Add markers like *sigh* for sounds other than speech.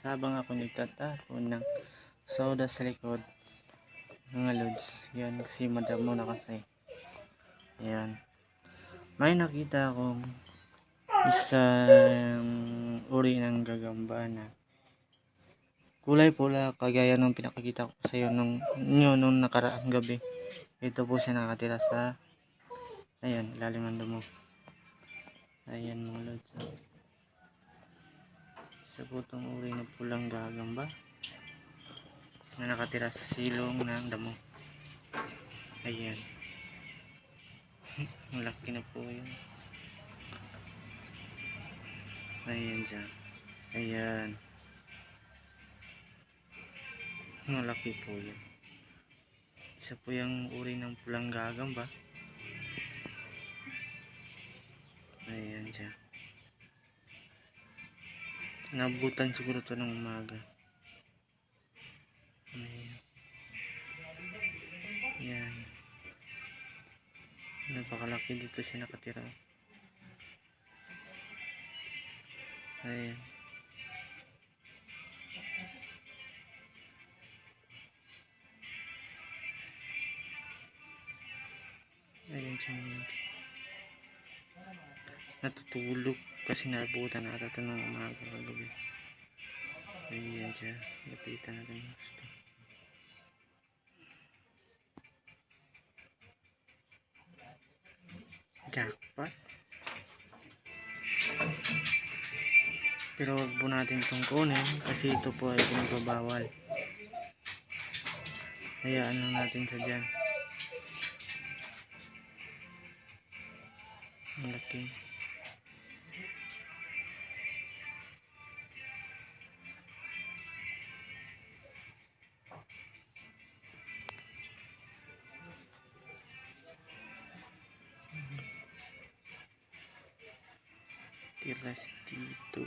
nagtatapon ng soda sa likod. Mga lods. Yan, si madam mo na kasi. Ayan. May nakita akong isang uri ng gagamba na kulay pula kagaya nung pinakikita ko sa iyo nung, nung nakaraang gabi. Ito po siya nakatira sa ayan, ilalim ng damo. Ayan mga lods. Isa po itong uri ng pulang gagamba na nakatira sa silong ng damo. Ayan. *laughs* Malaki na po yun. Ayan dyan. Ayan. Malaki po yun. Isa po yung uri ng pulang gagamba. Ayan dyan. Nabutan siguro to ng umaga. Ayan. Yan. Napakalaki dito siya nakatira. Ayan. Ayan siya ngayon. Natutulog kasi naabutan ata ito ng umaga kagabi. Ayan siya. Lapitan natin gusto. Jackpot. Pero wag po natin itong kunin kasi ito po ay pinagbabawal. Hayaan lang natin sa dyan. Ang laki. Tira dito.